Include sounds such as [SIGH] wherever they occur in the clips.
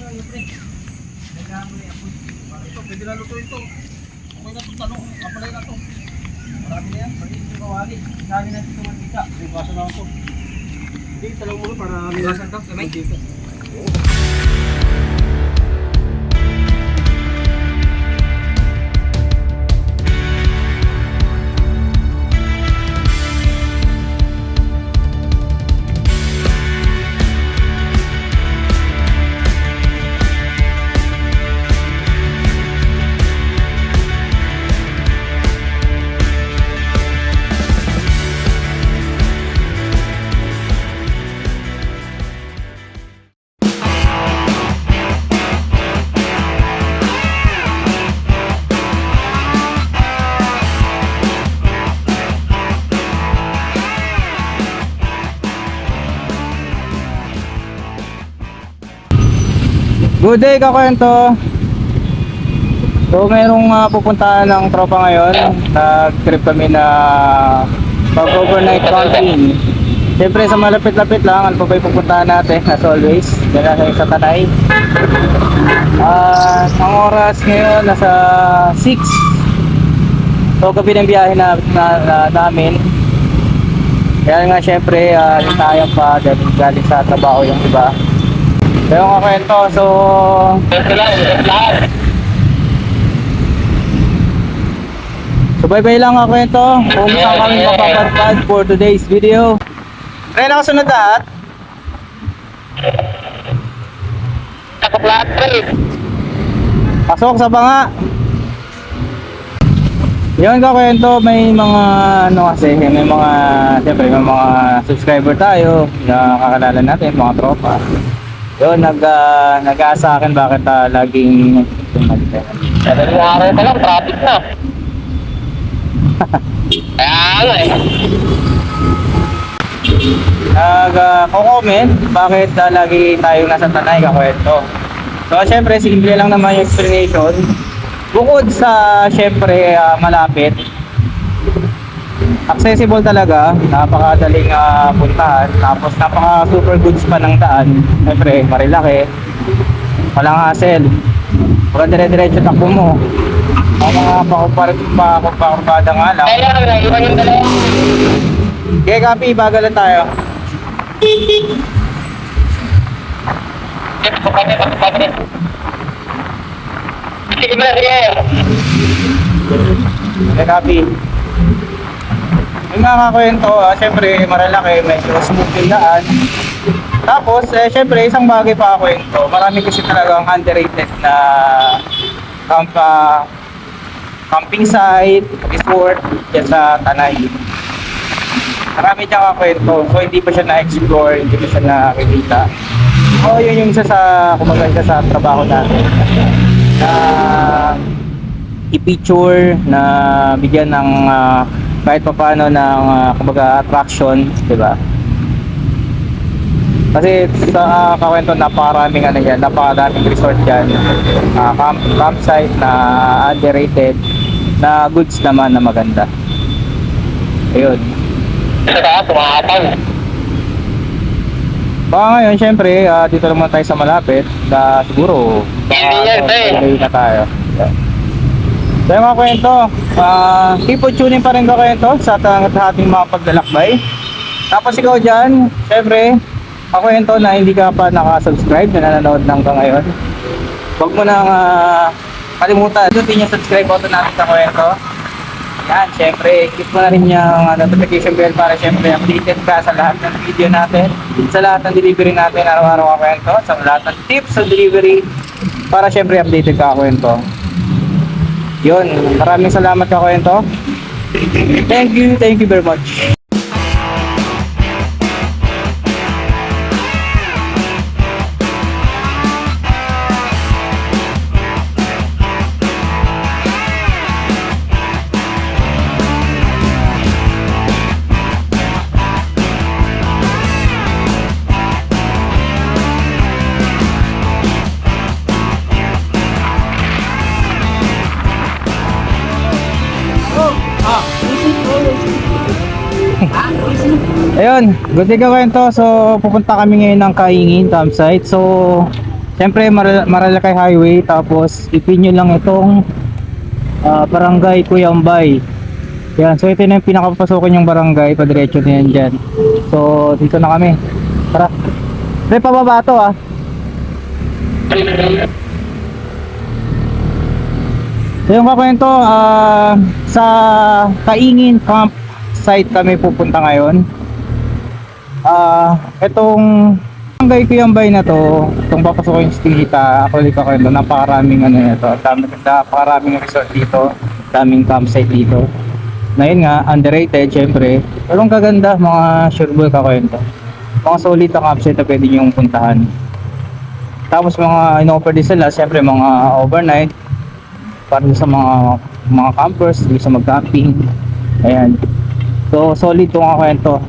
na yung pre. Nagkahan mo na yung apoy. Ito, pwede na luto ito. Okay na itong tanong, kapalay na ito. Marami na yan, pwede ito kawali. Dami na ito mantika. Bukasan lang ito. Hindi, talagang muna para... Bukasan ito, kamay? Dito. Good day kakwento. So mayroong uh, pupuntahan ng tropa ngayon. Nag-trip kami na pag-overnight camping. Siyempre sa malapit-lapit lang Ano pa ba pupuntahan natin? As always Diyan na sa Tanay. Ah, Ang oras ngayon nasa 6 So gabi ng biyahe na, na, na namin. Kaya nga syempre uh, tayo pa dahil galing sa trabaho yung iba Yung kakwento, so... So bye-bye lang kakwento kung saan kami mapapadpad for today's video. Ay, nakasunod lahat. Takap lahat pre. Pasok sa banga. Yun kakwento, may mga ano kasi, may mga, siyempre may mga subscriber tayo na kakalala natin, mga tropa. Yun, nag, uh, nag-aasa akin bakit ah, laging Madaling araw pa lang, traffic na. [LAUGHS] Kaya nga eh. nag-comment bakit ah, lagi tayong nasa tanay kakwento. So syempre simple lang naman yung explanation. Bukod sa syempre ah, malapit, accessible talaga, napakadaling ah, puntahan, tapos napaka super goods pa ng daan. Syempre marilaki, walang hassle. Pagka dire-diretso takbo mo. Ang mga pakumpara nga lang. Kaya lang, naiwan yung dalawa. Okay, copy, bagal lang tayo. Okay, copy. Yung mga kakwento, ah, syempre malalaki, medyo smooth yung daan. Tapos, eh, syempre, isang bagay pa kwento, marami kasi talagang underrated na camp, ah, camping site, resort, yan sa Tanay. Marami diyang kakwento, so hindi pa siya na-explore, hindi pa siya nakikita. So, yun yung isa sa, kumbaga, isa sa trabaho natin. Na i-picture, na bigyan ng ah, kahit pa paano ng ah, kumbaga attraction, di ba? Kasi sa uh, kakwento napakaraming ano yan, napakaraming resort yan. Ah, camp, campsite na underrated na goods naman na maganda. Ayun. Sa. Baka ngayon, syempre, ah, dito naman tayo sa malapit na siguro Hindi yan. Pagay na tayo. So yung mga kwento, ah, keep on pa rin ka kwento sa ating mga paglalakbay. Tapos ikaw dyan, syempre, ako kwento na hindi ka pa nakasubscribe na nanonood lang ka ngayon. Huwag mo nang ah, kalimutan, pindutin yung subscribe button natin sa kwento. Yan, syempre, click mo na rin yung ah, notification bell para syempre updated ka sa lahat ng video natin, sa lahat ng delivery natin araw-araw ka kwento, sa lahat ng tips sa delivery, para syempre updated ka kwento. Yun, maraming salamat ka kwento. Thank you, thank you very much. Ayun, good day ka kwento. So, pupunta kami ngayon ng Kaingin campsite. So, Siyempre, Mar- Maralakay Highway, tapos ipin nyo lang itong ah, barangay Kuyambay. Yan, so ito na yung pinakapasokan yung barangay, padiretso na yan dyan. So, dito na kami. Tara. Pre, pababa to ah. So yung kakwento, ah, sa Kaingin Camp site kami pupunta ngayon. Ah, itong barangay Kuyambay na to, itong papasokin yung Stingita, actually kakwento, napakaraming ano nito, dami, napakaraming resort dito, daming campsite dito. Na yun nga, underrated syempre, pero ang kaganda, mga sureball kakwento. Mga solid na campsite na pwede nyo puntahan. Tapos mga in-offer din sila, syempre mga overnight, para sa mga mga campers, gusto mag-camping. Ayan. So, solid itong kwento.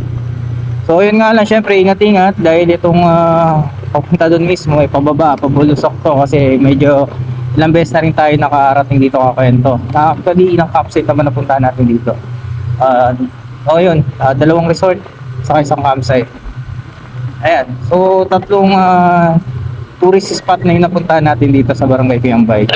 So, yun nga lang, syempre, ingat-ingat dahil itong ah, papunta doon mismo, ay pababa, pabulusok to kasi medyo ilang beses na rin tayo nakarating dito kakwento. Na actually, ilang campsite naman napuntahan natin dito. Ah, oh yun, ah, dalawang resort sa isang campsite. Ayan. So, tatlong ah, tourist spot na yung napuntahan natin dito sa Barangay Kuyambay.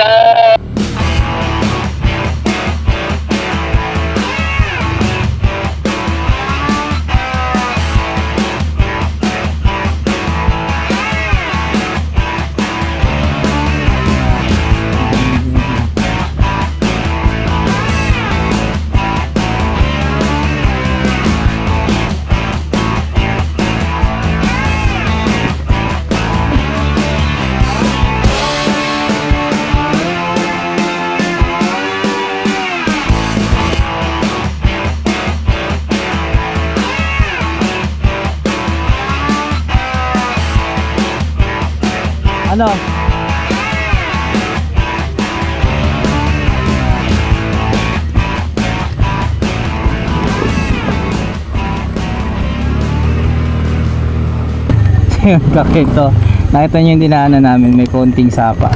Yung kakito. Nakita niyo yung dinaanan namin, may konting sapa.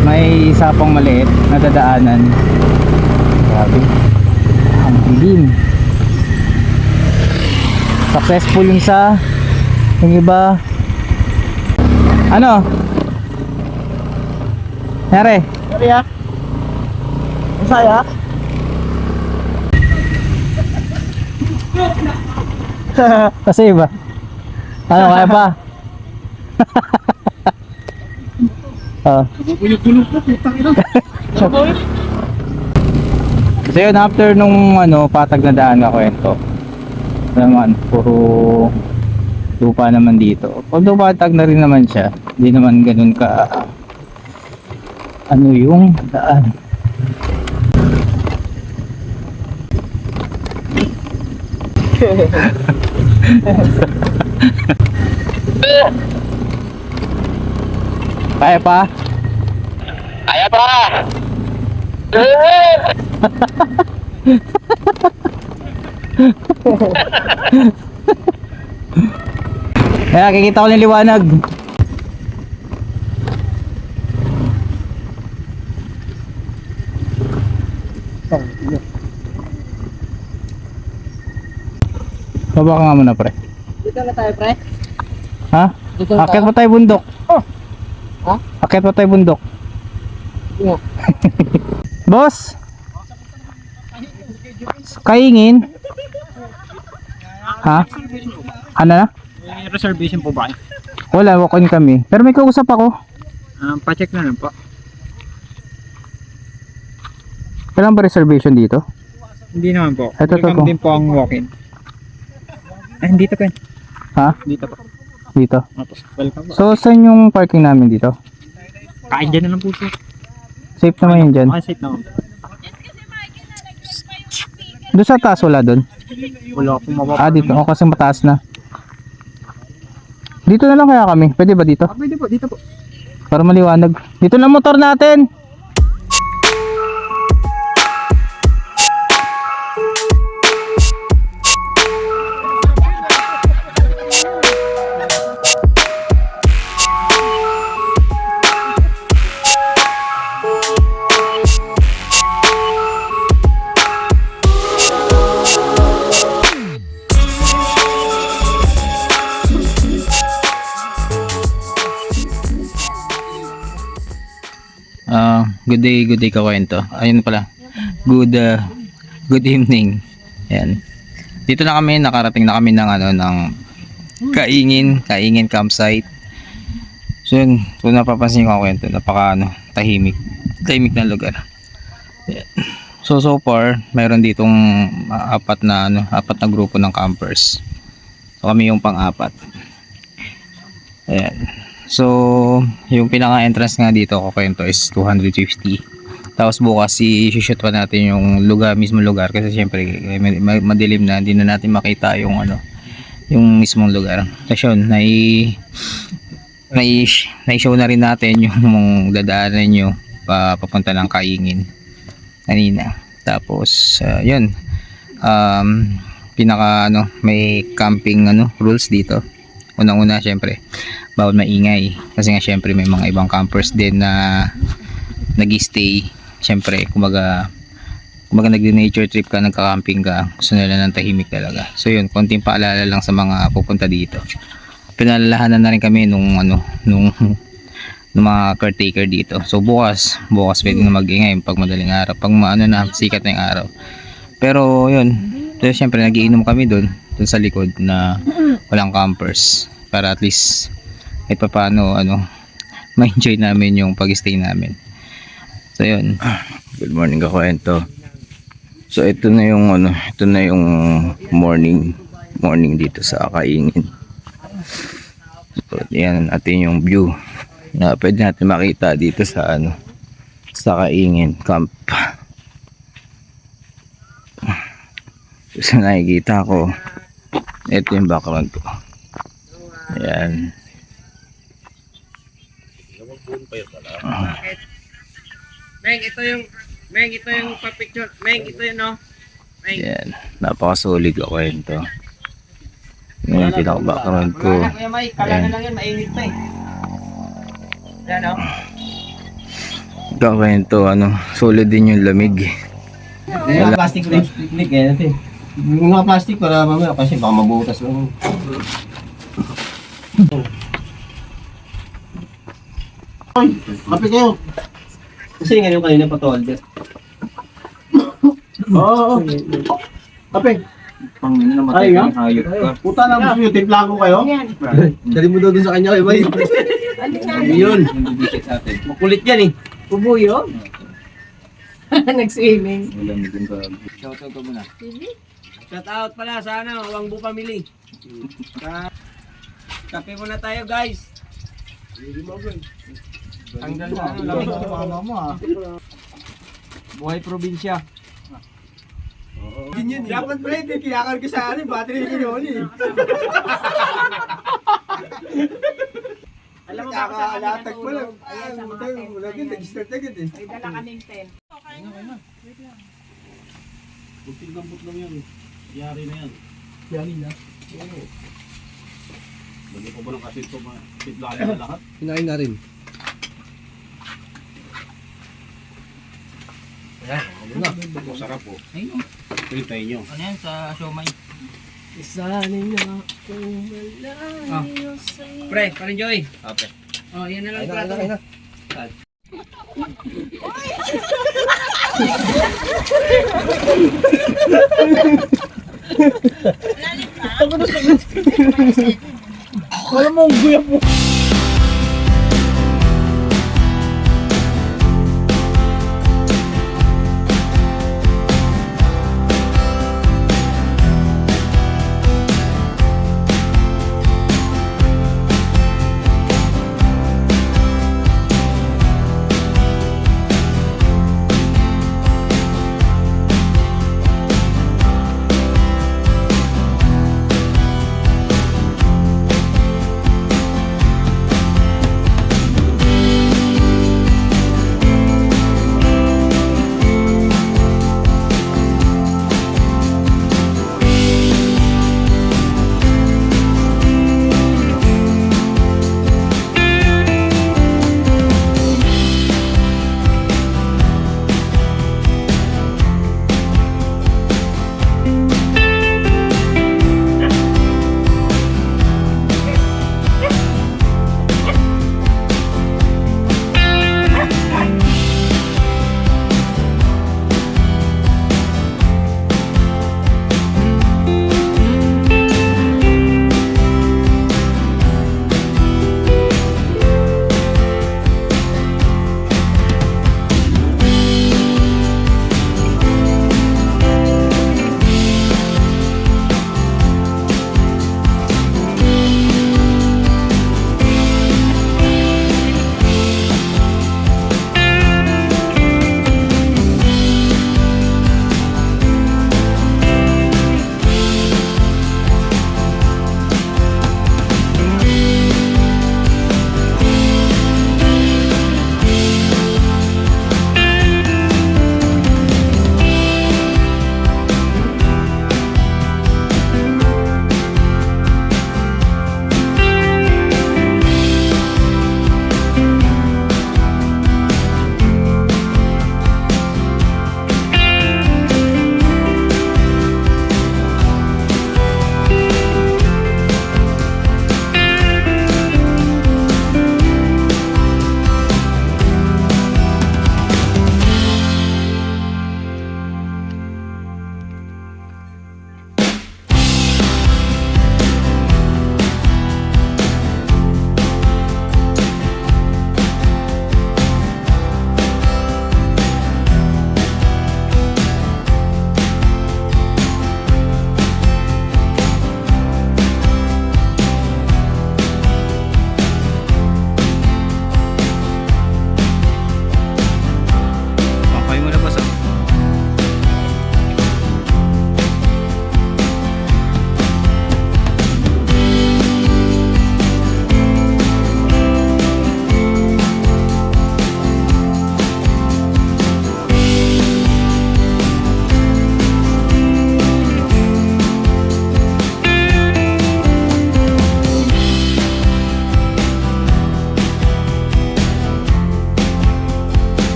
May sapang maliit na dadaanan. Grabe. Ang dilim. Successful yung sa yung iba ano? Nere? Sorry ah. Masaya? Kasi ba? Ano, kaya pa? oh. Bulog-bulog na, putang ina. So yun, after nung ano, patag na daan na kwento. Naman, puro lupa naman dito. Although patag na rin naman siya, hindi naman ganun ka ano yung daan. [LAUGHS] Kaya pa? Kaya pa! [LAUGHS] Kaya kikita ko ng liwanag. Baba ka nga muna pre. Dito na tayo, pre. Ha? Akit tayo. pa tayo bundok. Oh. Ha? Akit pa tayo bundok. Nga. [LAUGHS] Boss! Kaingin? Ha? Ano na? May reservation po ba? Wala, walk-in kami. Pero may kausap ako. Um, pa-check na lang po. Kailan ba reservation dito? Hindi naman po. Ito, Welcome po. din po ang walk-in. Ay, dito po. Ha? Dito po. Dito. So, saan yung parking namin dito? Kain dyan na lang po siya. Safe naman yun dyan. Okay, safe naman. Doon sa taas wala doon. Wala akong mababa. Ah, dito. O, kasi mataas na. Dito na lang kaya kami. Pwede ba dito? Ah, pwede po, dito po. Para maliwanag. Dito na motor natin. Good day, good day kakwento. Ayun pala. Good uh, good evening. Ayan. Dito na kami, nakarating na kami ng ano ng Kaingin, Kaingin campsite. So yun, kung napapansin ko kwento, napaka ano, tahimik. Tahimik na lugar. So so far, mayroon ditong uh, apat na ano, apat na grupo ng campers. So kami yung pang-apat. Ayan. So, yung pinaka-entrance nga dito ko kwento is 250. Tapos bukas i-shoot pa natin yung lugar, mismo lugar kasi syempre eh, ma- ma- madilim na, hindi na natin makita yung ano, yung mismong lugar. Tapos yun, nai nai nai-show na rin natin [LAUGHS] yung dadaanan nyo pa, papunta ng Kaingin kanina. Tapos ah, yun. Um, pinaka ano, may camping ano rules dito. Unang-una syempre, bawal maingay kasi nga syempre may mga ibang campers din na nag-stay. Syempre, kumbaga kumbaga nag-nature trip ka, nagka-camping ka, gusto nila ng tahimik talaga. So yun, konting paalala lang sa mga pupunta dito. Pinalalahanan na rin kami nung ano, nung [LAUGHS] ng mga caretaker dito. So bukas, bukas pwede na mag-ingay pag madaling araw. Pag maano na, sikat na yung araw. Pero yun, so, syempre nagiinom kami doon, doon sa likod na walang campers. Para at least pa paano, ano, [LAUGHS] ma-enjoy namin yung pag-stay namin. So yun, good morning kakwento. So ito na yung ano, ito na yung morning morning dito sa Kaingin. So yan natin yung view na pwede natin makita dito sa ano sa Kaingin camp. So nakikita ko ito yung background ko. Ayan. Meng, ito yung, Meng, ito yung pa-picture. Meng, ito yun, no? Ayan. Napakasolid ko kwento. Yan yung pinaka-background ko. Wala na, Kuya Mike. Kala na lang yan, mainit pa eh. Yan, no? Kakwento, ano, solid din yung lamig. Yung mga plastic rin, picnic eh. natin. Yung mga plastic para mamaya kasi baka mabutas lang. Ay, kape kayo. Kasi nga yung kanina pa to, Alder. Oo. Kape. Pang Ay, namatay nga? ng hayop ka. Puta na, gusto nyo, timpla ko kayo. Dali mo daw dun sa kanya, kay Bay. Yun. Nandidikit sa atin. Makulit yan eh. Bubuyo? [LAUGHS] Nag-swimming. Wala mo din ba? Shoutout ko muna. Shout out pala sa ano, Wangbu Family. Ka- [LAUGHS] Kape muna tayo, guys. Hanggang sa ano, lamig sa mama mo, ah. Buhay probinsya. Ganyan eh. Dapat pala hindi kinakal ko sa ano, battery ko yun eh. Alam mo ba kung saan kami Kakaalatag mo lang. natulog? Ayan, sa mga tent wala na agad, yan. nag-start agad eh. May dala kaming tent. Butil gambot lang yan. Yari na yan. Yari na. Lagi ko ba ng kasit ko, pitlayan na lahat? Kinain na rin. Ayan. Ayun na. Masarap po. Oh. Ayun oh. o. Pintay nyo. Ano yan sa siomay? Isanin na ako malayo ah. sa'yo. Pre, parin Joy. Ah, okay. Oh, yan na lang ayun plato. Ayun na, ayun na. Lalim [LAUGHS] na. Alam mo, guya po. Oh.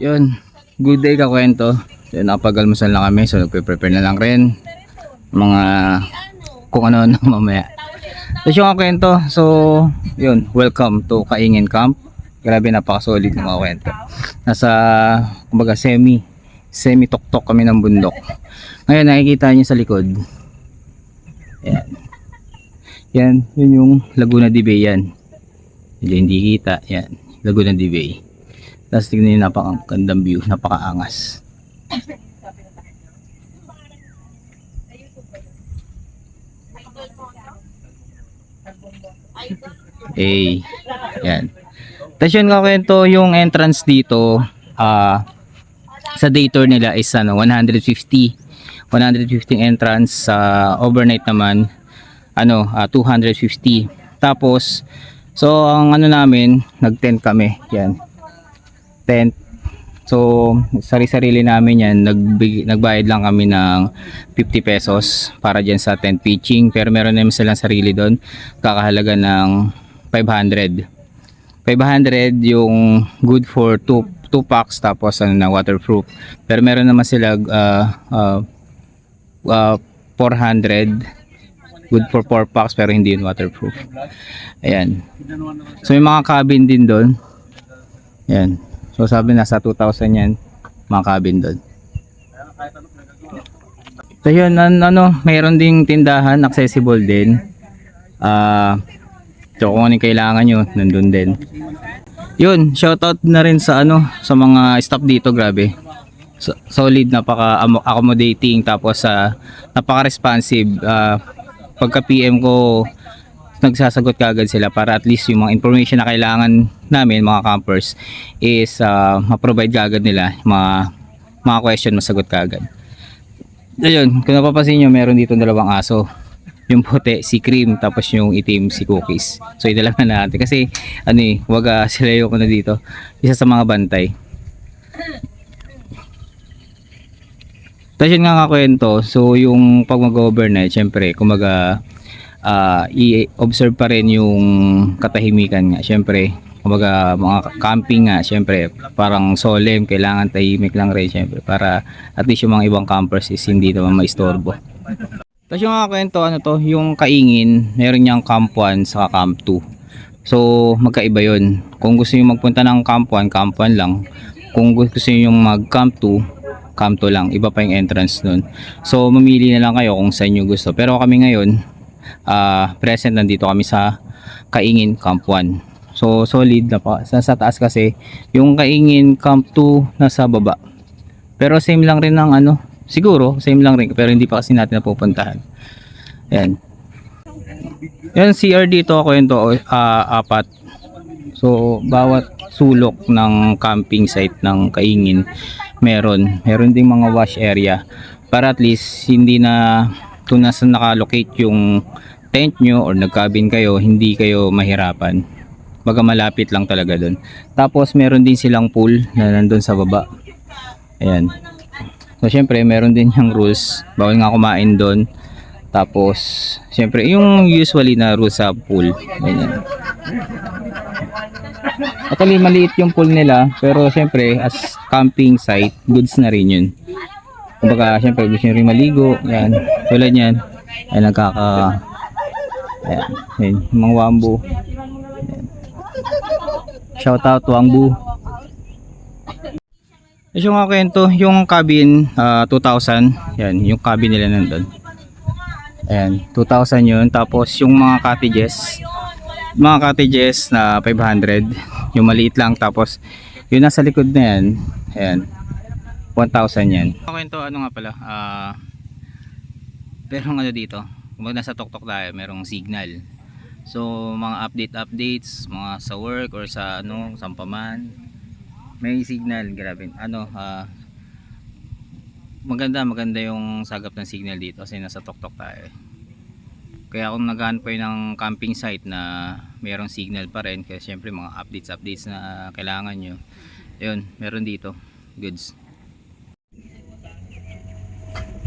Yun. Good day kakwento. Yun, nakapag-almusal na kami. So, nagpe-prepare na lang rin. Mga kung ano na [LAUGHS] mamaya. So, yung kwento. So, yun. Welcome to Kaingin Camp. Grabe, napaka-solid ng mga kwento. Nasa, kumbaga, semi, semi-tok-tok kami ng bundok. Ngayon, nakikita niyo sa likod. Yan. Yan, yun yung Laguna de Bay yan. Medyo hindi kita. Yan, Laguna de Bay. Tapos tignan nyo napakagandang view, napakaangas. Eh, yan. Tapos yun nga kwento, yung entrance dito, ah, sa day tour nila is ano, 150. 150 entrance sa overnight naman, ano, ah, 250. Tapos, so ang ano namin, nag-tent kami, yan. Tent. So, sari-sarili namin yan, nagbig, nagbayad lang kami ng 50 pesos para dyan sa tent pitching. Pero meron naman silang sarili doon, kakahalaga ng 500. 500 yung good for 2 two packs tapos ano na waterproof. Pero meron naman sila uh, uh, uh, 400 good for 4 packs pero hindi yun waterproof. Ayan. So may mga cabin din doon. Ayan. So sabi nasa 2,000 yan mga cabin doon. So yun, an- ano, mayroon ding tindahan, accessible din. Ah, so kung ano yung kailangan nyo, nandun din. Yun, shoutout na rin sa ano, sa mga staff dito, grabe. So, solid, napaka amo- accommodating tapos sa napaka-responsive. Ah, pagka PM ko nagsasagot kaagad sila para at least yung mga information na kailangan namin mga campers is ah, ma-provide kaagad nila mga mga question masagot kaagad. Ayun, kung napapansin nyo, meron dito dalawang aso. Yung puti, si Cream, tapos yung itim, si Cookies. So, idala na natin. Kasi, ano eh, waga sila yung ano dito. Isa sa mga bantay. Tapos yun nga nga kwento. So, yung pag mag-overnight, syempre, kumaga, ah, i-observe pa rin yung katahimikan nga. Syempre, kumbaga mga camping nga, syempre, parang solemn, kailangan tahimik lang rin, syempre, para at least yung mga ibang campers is hindi naman maistorbo. Tapos yung mga kwento, ano to, yung kaingin, meron niyang camp 1 sa camp 2. So, magkaiba yun. Kung gusto niyo magpunta ng camp 1, camp 1 lang. Kung gusto niyo mag camp 2, camp 2 lang. Iba pa yung entrance nun. So, mamili na lang kayo kung saan nyo gusto. Pero kami ngayon, ah present nandito kami sa Kaingin Camp 1. So solid na pa. Sa, sa taas kasi yung Kaingin Camp 2 nasa baba. Pero same lang rin ng ano, siguro same lang rin pero hindi pa kasi natin napupuntahan. Ayan. Yan CR dito ako yun to, ah, apat. So bawat sulok ng camping site ng Kaingin meron. Meron ding mga wash area para at least hindi na kung nasa nakalocate yung tent nyo or nagkabin kayo, hindi kayo mahirapan. Baga malapit lang talaga doon. Tapos meron din silang pool na nandun sa baba. Ayan. So syempre meron din yung rules. Bawal nga kumain doon. Tapos syempre yung usually na rules sa pool. Ayan. Actually maliit yung pool nila pero syempre as camping site goods na rin yun. Kumbaga, syempre, gusto nyo rin maligo. Yan. Tulad yan. Ay, nagkaka... Ayan. Ayan. Mga wambu. Ayan. Shout out, wambu. Tapos yung kwento, yung cabin, ah, 2,000. Yan, yung cabin nila nandun. Ayan, 2,000 yun. Tapos yung mga cottages, mga cottages na 500. Yung maliit lang. Tapos, yung nasa likod na yan, ayan, 1,000 yan. Kwento ano nga pala, ah merong ano dito, kung nasa tuktok tayo, merong signal. So, mga update updates, mga sa work or sa ano, sampaman, may signal, grabe. Ano, ah maganda, maganda yung sagap ng signal dito kasi nasa tuktok tayo. Kaya kung naghahanap kayo ng camping site na merong signal pa rin, kaya syempre mga updates updates na kailangan nyo, yun, meron dito, goods.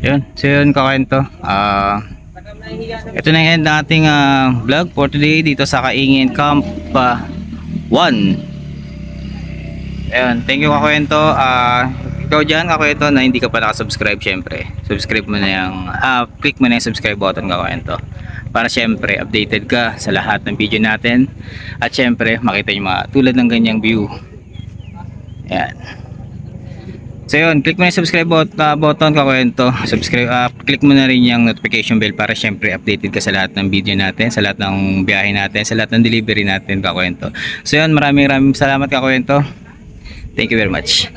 Yun, so yun kakwento. Ah, ito na yung end ng ating ah, vlog for today dito sa Kaingin Camp ah, 1. Ayun, thank you kakwento. Ah, ikaw dyan kakwento na hindi ka pa nakasubscribe syempre. Subscribe mo na yung, ah, click mo na yung subscribe button kakwento. Para syempre updated ka sa lahat ng video natin. At syempre makita yung mga tulad ng ganyang view. Ayan. So yun, click mo na yung subscribe bot, ah, button kakwento. Subscribe, ah, click mo na rin yung notification bell para syempre updated ka sa lahat ng video natin, sa lahat ng biyahe natin, sa lahat ng delivery natin kakwento. So yun, maraming maraming salamat kakwento. Thank you very much.